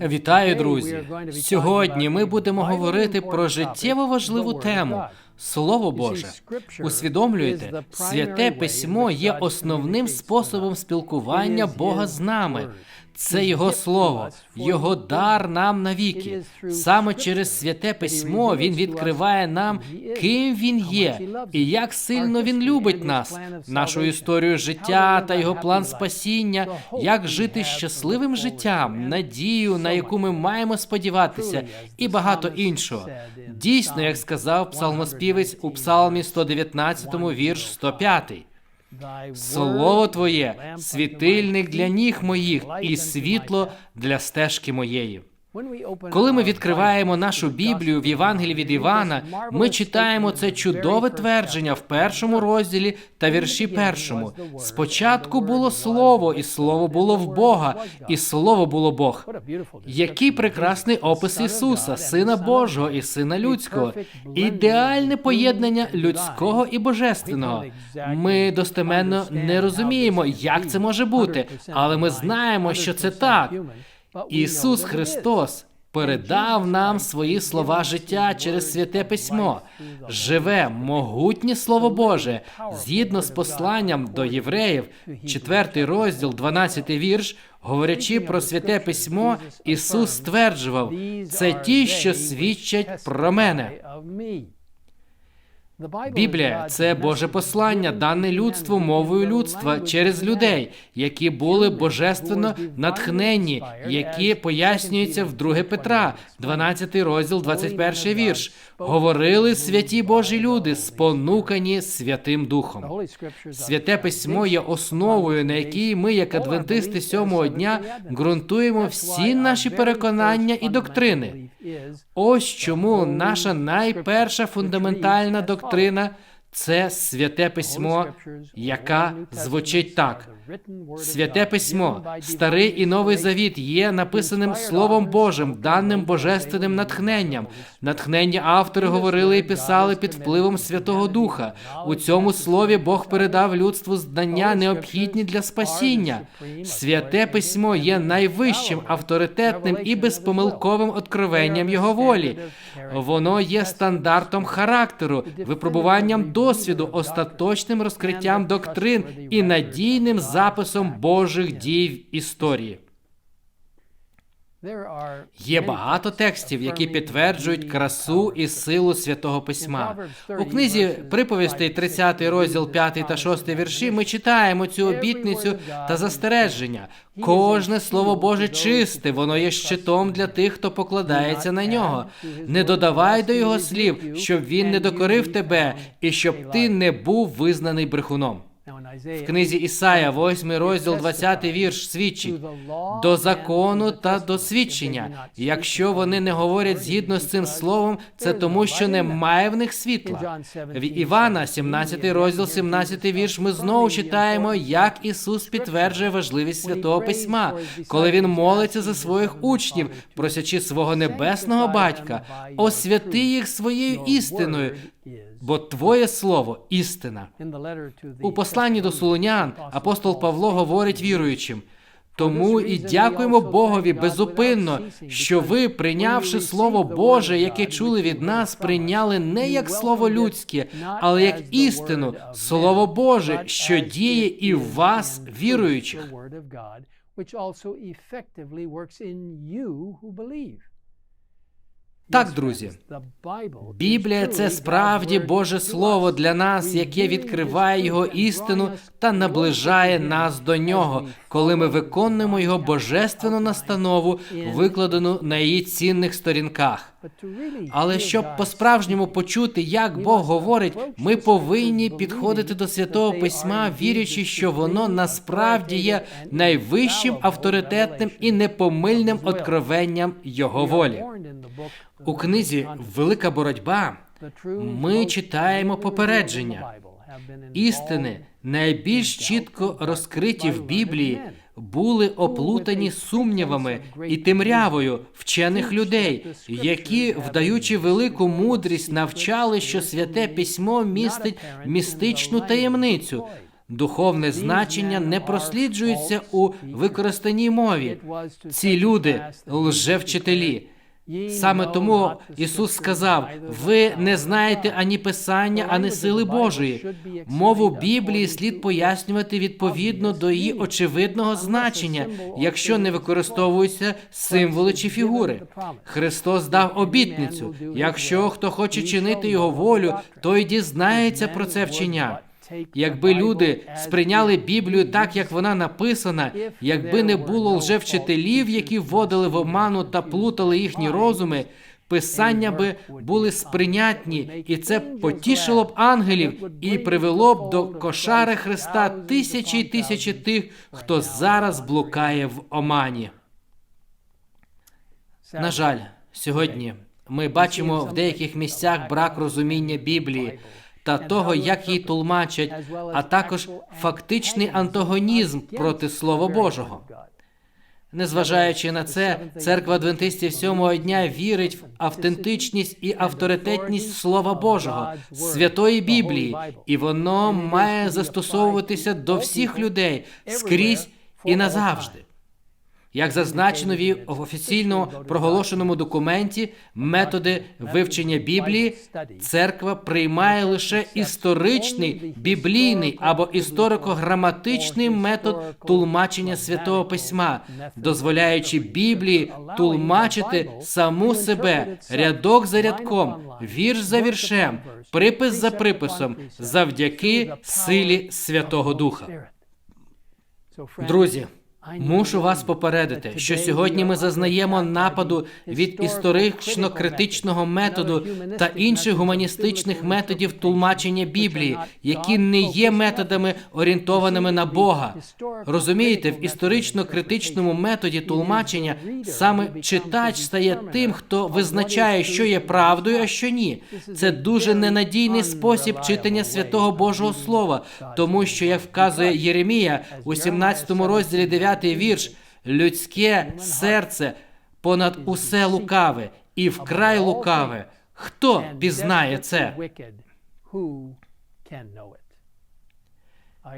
Вітаю, друзі! Сьогодні ми будемо говорити про життєво важливу тему Слово Боже. Усвідомлюєте, святе письмо є основним способом спілкування Бога з нами. Це Його слово, Його дар нам навіки. Саме через святе письмо Він відкриває нам, ким він є, і як сильно він любить нас, нашу історію життя та його план спасіння, як жити щасливим життям, надію, на яку ми маємо сподіватися, і багато іншого. Дійсно, як сказав псалмоспівець у Псалмі 119, вірш 105. Слово Твоє світильник для ніг моїх і світло для стежки моєї. Коли ми відкриваємо нашу Біблію в Євангелії від Івана, ми читаємо це чудове твердження в першому розділі та вірші першому. Спочатку було слово, і слово було в Бога, і слово було Бог. Який прекрасний опис Ісуса, Сина Божого і Сина Людського, ідеальне поєднання людського і божественного. Ми достеменно не розуміємо, як це може бути, але ми знаємо, що це так. Ісус Христос передав нам свої слова життя через святе письмо, живе могутнє Слово Боже, згідно з посланням до євреїв, 4 розділ, 12 вірш, говорячи про святе письмо, Ісус стверджував, це ті, що свідчать про мене. Біблія це Боже послання, дане людству мовою людства через людей, які були божественно натхненні, які пояснюються в 2 Петра, 12 розділ, 21 вірш. Говорили святі Божі люди, спонукані Святим Духом. Святе письмо є основою, на якій ми, як адвентисти сьомого дня, ґрунтуємо всі наші переконання і доктрини. Ось чому наша найперша фундаментальна доктрина це святе письмо, яка звучить так. Святе письмо, старий і новий завіт є написаним Словом Божим, даним божественним натхненням. Натхнення автори говорили і писали під впливом Святого Духа. У цьому слові Бог передав людству знання, необхідні для спасіння. Святе письмо є найвищим авторитетним і безпомилковим откровенням його волі. Воно є стандартом характеру, випробуванням досвіду, остаточним розкриттям доктрин і надійним записом Божих дій в історії. Є багато текстів, які підтверджують красу і силу святого письма. У книзі приповістей, 30 розділ 5 та 6 вірші, ми читаємо цю обітницю та застереження. Кожне слово Боже чисте, воно є щитом для тих, хто покладається на нього. Не додавай до його слів, щоб він не докорив тебе, і щоб ти не був визнаний брехуном. В книзі Ісая, 8 розділ, 20 вірш, свідчить до закону та до свідчення. Якщо вони не говорять згідно з цим словом, це тому, що немає в них світла. В Івана, 17 розділ, 17 вірш. Ми знову читаємо, як Ісус підтверджує важливість святого письма, коли він молиться за своїх учнів, просячи свого небесного батька, освяти їх своєю істиною. Бо Твоє слово істина. У посланні до Солонян апостол Павло говорить віруючим. Тому і дякуємо Богові безупинно, що ви, прийнявши Слово Боже, яке чули від нас, прийняли не як слово людське, але як істину, Слово Боже, що діє і в вас, віруючих. Так, друзі, Біблія це справді Боже Слово для нас, яке відкриває його істину та наближає нас до нього, коли ми виконуємо його божественну настанову, викладену на її цінних сторінках. Але щоб по-справжньому почути, як Бог говорить, ми повинні підходити до святого письма, вірячи, що воно насправді є найвищим авторитетним і непомильним откровенням його волі. У книзі Велика боротьба ми читаємо попередження. Істини найбільш чітко розкриті в Біблії були оплутані сумнівами і темрявою вчених людей, які, вдаючи велику мудрість, навчали, що святе письмо містить містичну таємницю. Духовне значення не просліджується у використаній мові. Ці люди лжевчителі. Саме тому Ісус сказав: ви не знаєте ані Писання, ані сили Божої. Мову Біблії слід пояснювати відповідно до її очевидного значення, якщо не використовуються символи чи фігури. Христос дав обітницю. Якщо хто хоче чинити його волю, той дізнається про це вчення. Якби люди сприйняли Біблію так, як вона написана, якби не було лжевчителів, які вводили в оману та плутали їхні розуми, писання би були сприйнятні, і це потішило б ангелів і привело б до кошари Христа тисячі й тисячі тих, хто зараз блукає в омані. На жаль, сьогодні ми бачимо в деяких місцях брак розуміння Біблії та того, як її тлумачать, а також фактичний антагонізм проти Слова Божого. Незважаючи на це, церква адвентистів сьомого дня вірить в автентичність і авторитетність Слова Божого, святої Біблії, і воно має застосовуватися до всіх людей скрізь і назавжди. Як зазначено в офіційно проголошеному документі, методи вивчення Біблії, церква приймає лише історичний, біблійний або історико-граматичний метод тулмачення святого письма, дозволяючи Біблії тулмачити саму себе рядок за рядком, вірш за віршем, припис за приписом, завдяки силі Святого Духа. Друзі. Мушу вас попередити, що сьогодні ми зазнаємо нападу від історично-критичного методу та інших гуманістичних методів тлумачення Біблії, які не є методами орієнтованими на Бога. Розумієте, в історично-критичному методі тлумачення саме читач стає тим, хто визначає, що є правдою, а що ні. Це дуже ненадійний спосіб читання святого Божого Слова, тому що як вказує Єремія у 17 розділі 9 вірш, людське серце понад усе лукаве і вкрай лукаве. Хто пізнає це?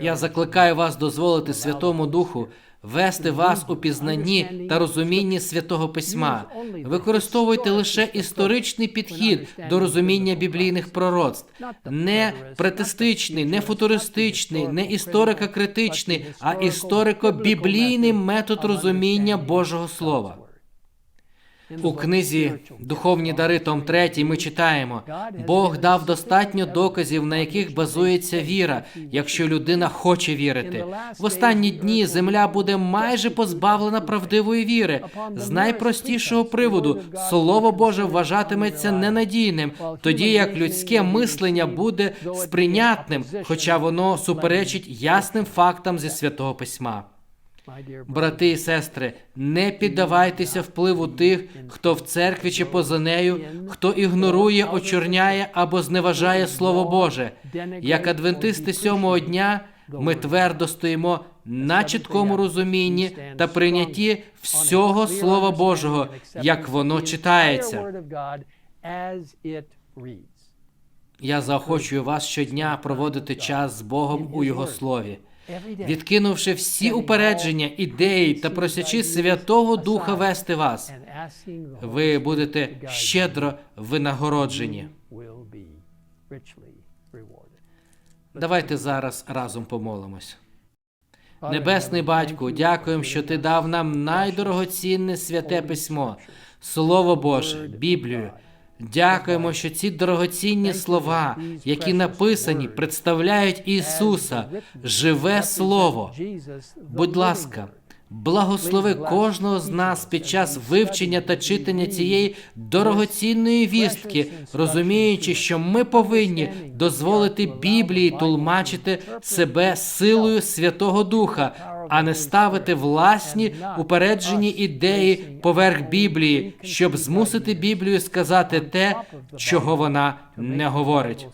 Я закликаю вас дозволити Святому Духу вести вас у пізнанні та розумінні святого письма. Використовуйте лише історичний підхід до розуміння біблійних пророцтв, не претестичний, не футуристичний, не історико-критичний, а історико-біблійний метод розуміння Божого Слова. У книзі Духовні дари Том 3 ми читаємо: Бог дав достатньо доказів, на яких базується віра, якщо людина хоче вірити. В останні дні земля буде майже позбавлена правдивої віри. З найпростішого приводу слово Боже вважатиметься ненадійним, тоді як людське мислення буде сприйнятним, хоча воно суперечить ясним фактам зі святого письма. Брати і сестри, не піддавайтеся впливу тих, хто в церкві чи поза нею, хто ігнорує, очорняє або зневажає Слово Боже. Як адвентисти сьомого дня, ми твердо стоїмо на чіткому розумінні та прийнятті всього Слова Божого, як воно читається. Я заохочую вас щодня проводити час з Богом у Його слові. Відкинувши всі упередження, ідеї та просячи Святого Духа вести вас, ви будете щедро винагороджені. Давайте зараз разом помолимось. Небесний батьку, дякуємо, що ти дав нам найдорогоцінне святе письмо, Слово Боже, Біблію. Дякуємо, що ці дорогоцінні слова, які написані, представляють Ісуса, живе Слово. Будь ласка, благослови кожного з нас під час вивчення та читання цієї дорогоцінної вістки, розуміючи, що ми повинні дозволити Біблії тлумачити себе силою Святого Духа, а не ставити власні упереджені ідеї поверх Біблії, щоб змусити Біблію сказати те, чого вона не говорить.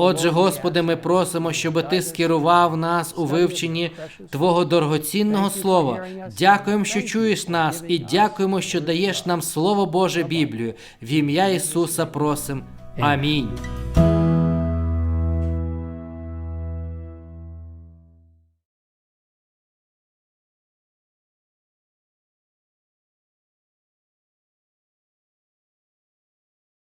Отже, Господи, ми просимо, щоб Ти скерував нас у вивченні Твого дорогоцінного слова. Дякуємо, що чуєш нас, і дякуємо, що даєш нам Слово Боже Біблію. В ім'я Ісуса просим. Амінь.